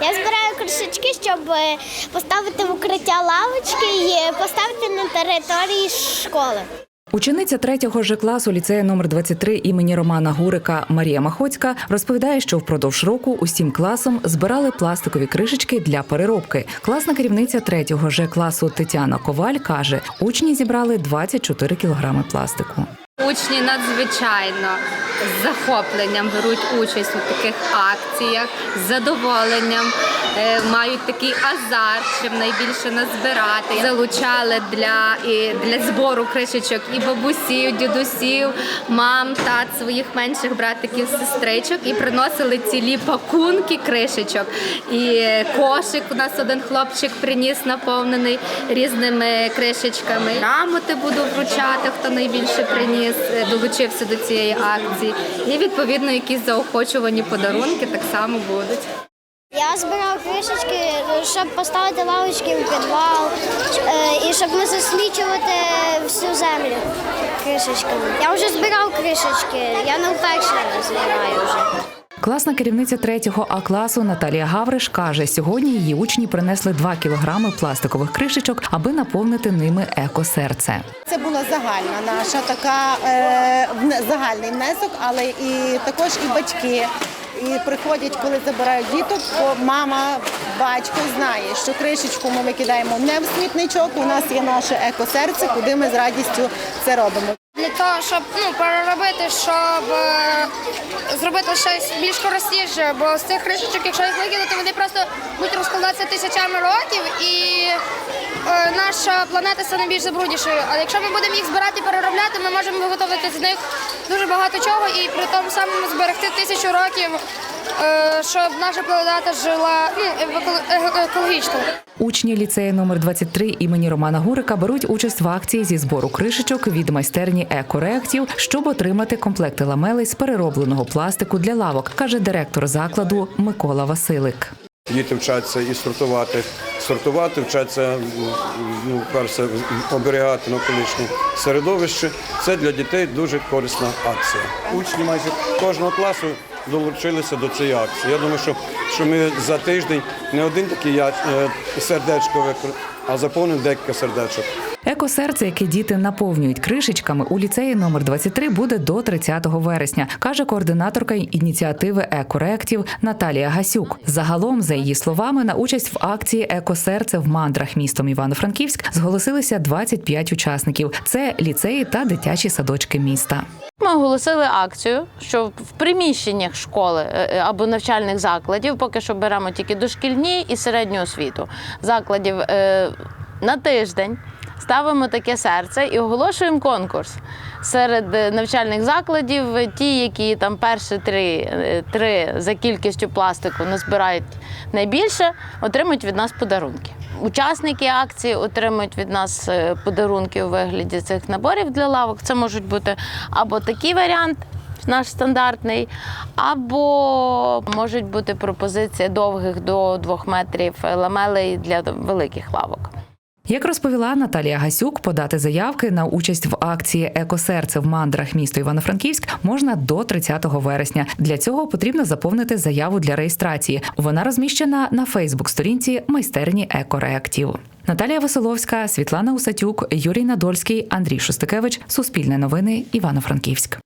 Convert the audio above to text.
Я збираю кришечки, щоб е, поставити в укриття лавочки і поставити на території школи. Учениця третього ж класу ліцею номер 23 імені Романа Гурика Марія Махоцька розповідає, що впродовж року усім класом збирали пластикові кришечки для переробки. Класна керівниця третього ж класу Тетяна Коваль каже, учні зібрали 24 кілограми пластику. Учні надзвичайно з захопленням беруть участь у таких акціях, з задоволенням е, мають такий азарт, щоб найбільше назбирати. Залучали для, і для збору кришечок і бабусів, дідусів, мам, тат, своїх менших братиків, сестричок і приносили цілі пакунки кришечок. І кошик у нас один хлопчик приніс наповнений різними кришечками. Грамоти буду вручати, хто найбільше приніс, долучився до цієї акції. І відповідно якісь заохочувані подарунки так само будуть. Я збирав кришечки, щоб поставити лавочки в підвал е, і щоб не засмічувати всю землю кришечками. Я вже збирав кришечки, я не вперше збираю вже. Класна керівниця третього А класу Наталія Гавриш каже, сьогодні її учні принесли 2 кілограми пластикових кришечок, аби наповнити ними екосерце. Це була загальна наша така е, загальний внесок, але і також і батьки. І приходять, коли забирають діток, то мама, батько знає, що кришечку ми викидаємо не в смітничок. У нас є наше екосерце, куди ми з радістю це робимо. Того, щоб ну, переробити, щоб е, зробити щось більш користіше, бо з цих кришечок, якщо їх викинути, вони просто будуть розкладатися тисячами років і е, наша планета стане більш забруднішою. Але якщо ми будемо їх збирати і переробляти, ми можемо виготовити з них дуже багато чого і при тому самому зберегти тисячу років, щоб наша планета жила ну, е- екологічно. Учні ліцею номер 23 імені Романа Гурика беруть участь в акції зі збору кришечок від майстерні екореактів, щоб отримати комплекти ламелей з переробленого пластику для лавок, каже директор закладу Микола Василик. Діти вчаться і сортувати, сортувати, вчаться ну, перше оберігати навколишнє середовище. Це для дітей дуже корисна акція. Учні майже кожного класу долучилися до цієї акції. Я думаю, що, що ми за тиждень не один такий е, сердечко викр- а заповнимо декілька сердечок. Екосерце, яке діти наповнюють кришечками у ліцеї номер 23 буде до 30 вересня, каже координаторка ініціативи екореактів Наталія Гасюк. Загалом, за її словами, на участь в акції Екосерце в мандрах містом Івано-Франківськ зголосилися 25 учасників. Це ліцеї та дитячі садочки міста. Ми оголосили акцію, що в приміщеннях школи е, е, або навчальних закладів, поки що беремо тільки дошкільні і середню освіту, закладів е, на тиждень. Ставимо таке серце і оголошуємо конкурс серед е, навчальних закладів. е, Ті, які там перші три, е, три за кількістю пластику назбирають найбільше, отримують від нас подарунки. Учасники акції отримують від нас подарунки у вигляді цих наборів для лавок. Це можуть бути або такий варіант. Наш стандартний, або можуть бути пропозиції довгих до двох метрів ламелей для великих лавок. Як розповіла Наталія Гасюк, подати заявки на участь в акції Екосерце в мандрах місто Івано-Франківськ можна до 30 вересня. Для цього потрібно заповнити заяву для реєстрації. Вона розміщена на Фейсбук-сторінці майстерні екореактів. Наталія Веселовська, Світлана Усатюк, Юрій Надольський, Андрій Шостакевич. Суспільне новини. Івано-Франківськ.